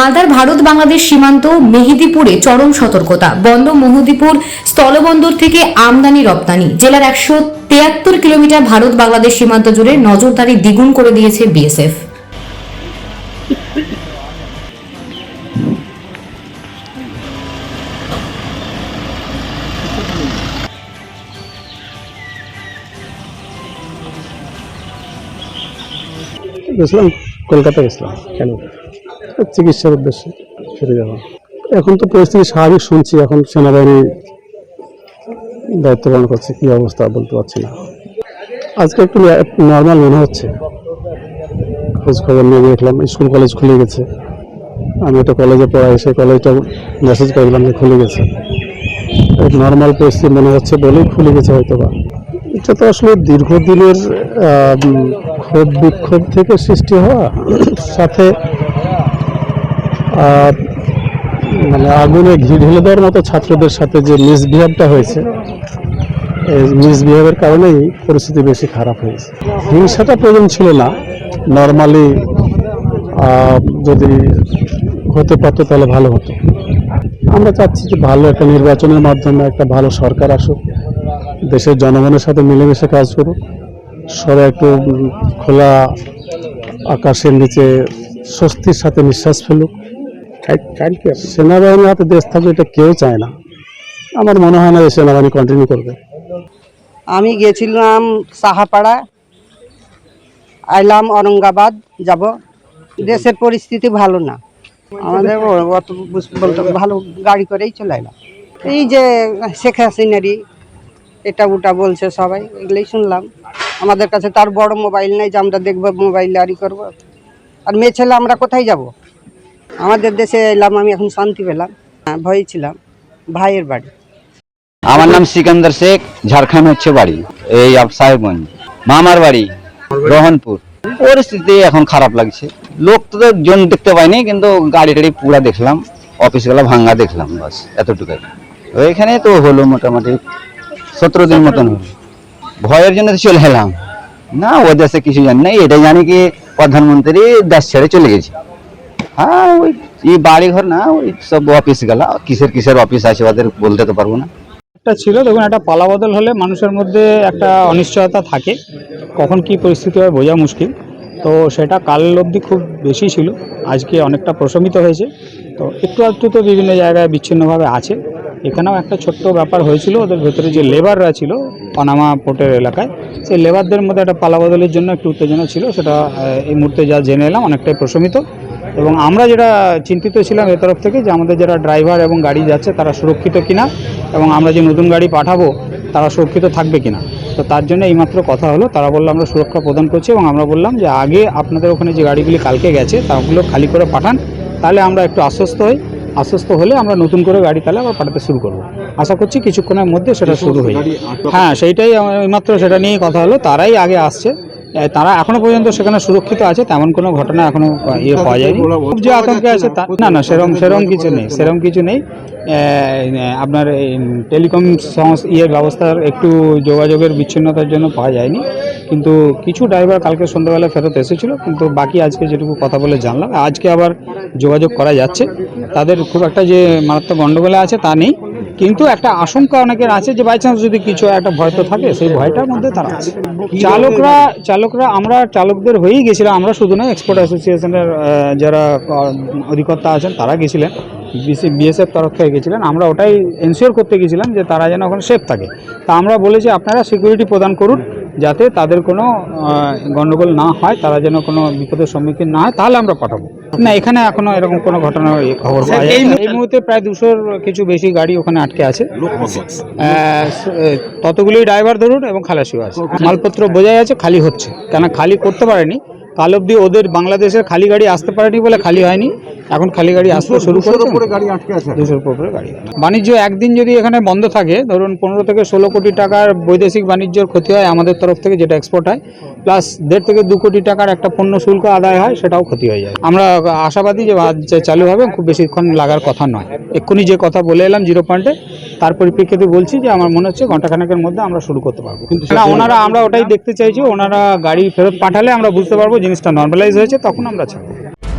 মালদার ভারত বাংলাদেশ সীমান্ত মেহেদিপুরে চরম সতর্কতা। বন্ধ মেহেদিপুর স্থলবন্দর থেকে আমদানি রপ্তানি। জেলার একশো তিয়াত্তর কিলোমিটার ভারত বাংলাদেশ সীমান্ত জুড়ে নজরদারি দ্বিগুণ করে দিয়েছে বিএসএফ। গেছিলাম, কলকাতা গেছিলাম, কেন? চিকিৎসার উদ্দেশ্যে ফিরে যাওয়া। এখন তো পরিস্থিতি স্বাভাবিক শুনছি, এখন সেনাবাহিনী দায়িত্ব পালন করছে, কি অবস্থা বলতে পারছি না। আজকে একটু নর্মাল মনে হচ্ছে। খোঁজ খবর নিয়ে দেখলাম, স্কুল কলেজ খুলে গেছে। আমি একটা কলেজে পড়াই, সেই কলেজটা মেসেজ করলাম যে খুলে গেছে। নর্মাল পরিস্থিতি মনে হচ্ছে বলেই খুলে গেছে হয়তো বা এটা তো আসলে দীর্ঘদিনের ক্ষোভ বিক্ষোভ থেকে সৃষ্টি হওয়া। সাথে মানে আগুনে ঘি ঢেলে দেওয়ার মতো ছাত্রদের সাথে যে মিসবিহেভটা হয়েছে, এই মিসবিহেভের কারণেই পরিস্থিতি বেশি খারাপ হয়েছে। হিংসাটা প্রয়োজন ছিল না। নর্মালি যদি হতে পারতো তাহলে ভালো হতো। আমরা চাচ্ছি যে ভালো একটা নির্বাচনের মাধ্যমে একটা ভালো সরকার আসুক, দেশের জনগণের সাথে মিলেমিশে কাজ করুক, সবাই একটু খোলা আকাশের নিচে স্বস্তির সাথে নিঃশ্বাস ফেলুক। সেনাবাহিনীর হাতে দেশ থাকবে এটা কেউ চায় না। আমার মনে হয় না যে সেনাবাহিনী কন্টিনিউ করবে। আমি গেছিলাম সাহাপাড়া। আইলাম অরঙ্গাবাদ যাব। দেশের পরিস্থিতি ভালো না। আমাদের অত বুঝ- বলতে ভালো গাড়ি করেই চলে এলাম। এই যে শেখ হাসিনারি এটা ওটা বলছে সবাই এগুলোই শুনলাম। আমাদের কাছে তার বড় মোবাইল নেই যে আমরা দেখব মোবাইল আরি করব। আর মেয়ে ছেলে আমরা কোথায় যাব? আমাদের দেশে এলাম আমি এখন শান্তি পেলাম। হ্যাঁ, ভয়ে ছিলাম। ভাইয়ের বাড়ি। আমার নাম সিকান্দার শেখ ঝাড়খণ্ড হচ্ছে বাড়ি এই সাহেবগঞ্জ। মামার বাড়ি রোহনপুর। পরিস্থিতি এখন খারাপ লাগছে। লোক তো জন দেখতে পাইনি কিন্তু গাড়ি টাড়ি পুরা দেখলাম অফিসগুলা ভাঙ্গা দেখলাম বাস এতটুকু ওইখানে তো হলো মোটামুটি সতেরো দিন মতন হলো। ভয়ের জন্য চলে এলাম। না ও দেশে কিছু জানি না এটাই জানি কি প্রধানমন্ত্রী দেশ ছেড়ে চলে গেছে। হ্যাঁ ওই এই বাড়ি ঘর না, ওই সব অফিস গেলা। কিসের কিসের অফিস আছে ওদের বলতে তো পারব না। একটা ছিল, দেখুন, একটা পালাবদল হলে মানুষের মধ্যে একটা অনিশ্চয়তা থাকে। কখন কি পরিস্থিতি হয় বোঝা মুশকিল। তো সেটা কাল অবধি খুব বেশি ছিল। আজকে অনেকটা প্রশমিত হয়েছে। তো একটু একটু তো বিভিন্ন জায়গায় বিচ্ছিন্নভাবে আছে। এখানেও একটা ছোট্ট ব্যাপার হয়েছিল। ওদের ভেতরে যে লেবাররা ছিল, পানামা পোর্টের এলাকায়, সেই লেবারদের মধ্যে একটা পালাবদলের জন্য একটু উত্তেজনা ছিল। সেটা এই মুহূর্তে যা জেনে এলাম, অনেকটাই প্রশমিত। এবং আমরা যেটা চিন্তিত ছিলাম এ তরফ থেকে যে আমাদের যারা ড্রাইভার এবং গাড়ি যাচ্ছে তারা সুরক্ষিত কিনা এবং আমরা যে নতুন গাড়ি পাঠাবো তারা সুরক্ষিত থাকবে কিনা। তো তার জন্য এইমাত্র কথা হলো তারা বলল আমরা সুরক্ষা প্রদান করছি এবং আমরা বললাম যে আগে আপনাদের ওখানে যে গাড়িগুলি কালকে গেছে তাগুলো খালি করে পাঠান তাহলে আমরা একটু আশ্বস্ত হই। আশ্বস্ত হলে আমরা নতুন করে গাড়ি তাহলে আবার পাঠাতে শুরু করব। আশা করছি কিছুক্ষণের মধ্যে সেটা শুরু হয়ে হ্যাঁ সেইটাই এইমাত্র সেটা নিয়েই কথা হলো তারাই আগে আসছে। তারা এখনও পর্যন্ত সেখানে সুরক্ষিত আছে, তেমন কোনো ঘটনা এখনও ইয়ে পাওয়া যায়নি। খুব যে আতঙ্কে আছে না না, সেরম সেরম কিছু নেই, সেরম কিছু নেই। আপনার টেলিকম সংস ইয়ের ব্যবস্থার একটু যোগাযোগের বিচ্ছিন্নতার জন্য পাওয়া যায়নি। কিন্তু কিছু ড্রাইভার কালকে সন্ধ্যাবেলা ফেরত এসেছিল, কিন্তু বাকি আজকে যেটুকু কথা বলে জানলাম, আজকে আবার যোগাযোগ করা যাচ্ছে। তাদের খুব একটা যে মারাত্মক গণ্ডগোলে আছে তা নেই। কিন্তু একটা আশঙ্কা অনেকের আছে যে বাই চান্স যদি কিছু একটা ভয় তো থাকে, সেই ভয়টার মধ্যে তারা আছে। চালকরা চালকরা, আমরা চালকদের হয়েই গেছিলাম, আমরা শুধু নয় এক্সপোর্ট অ্যাসোসিয়েশনের যারা অধিকর্তা আছেন, তারা গেছিলেন। বিএসএফ তরফ থেকে গেছিলেন। আমরা ওটাই এনশিওর করতে গেছিলাম যে তারা যেন ওখানে সেফ থাকে। তা আমরা বলেছি, আপনারা সিকিউরিটি প্রদান করুন। যাতে তাদের কোনো গণ্ডগোল না হয় তারা যেন কোনো বিপদের সম্মুখীন না হয় তাহলে আমরা পাঠাবো। না এখানে এখনও এরকম কোনো ঘটনা এই খবর। এই মুহূর্তে প্রায় দুশোর কিছু বেশি গাড়ি ওখানে আটকে আছে। ততগুলোই ড্রাইভার ধরুন এবং খালাসিও আছে। মালপত্র বোঝাই আছে খালি হচ্ছে। কেন খালি করতে পারেনি। কাল অব্দি ওদের বাংলাদেশের খালি গাড়ি আসতে পারেনি বলে খালি হয়নি। এখন খালি গাড়ি আসতে শুরু করেছে। দুশোর উপরে গাড়ি। বাণিজ্য একদিন যদি এখানে বন্ধ থাকে ধরুন পনেরো থেকে ষোলো কোটি টাকার বৈদেশিক বাণিজ্যর ক্ষতি হয় আমাদের তরফ থেকে যেটা এক্সপোর্ট হয় প্লাস দেড় থেকে দু কোটি টাকার একটা পণ্য শুল্ক আদায় হয় সেটাও ক্ষতি হয়ে যায়। আমরা আশাবাদী যে আজ চালু হবে খুব বেশিক্ষণ লাগার কথা নয়। এক্ষুনি যে কথা বলে এলাম জিরো পয়েন্টে তার পরিপ্রেক্ষিতে বলছি যে আমার মনে হচ্ছে ঘন্টাখানেকের মধ্যে আমরা শুরু করতে পারব। কিন্তু না ওনারা আমরা ওটাই দেখতে চাইছি ওনারা গাড়ি ফেরত পাঠালে আমরা বুঝতে পারব জিনিসটা নর্মালাইজ হয়েছে তখন আমরা ছাড়বো।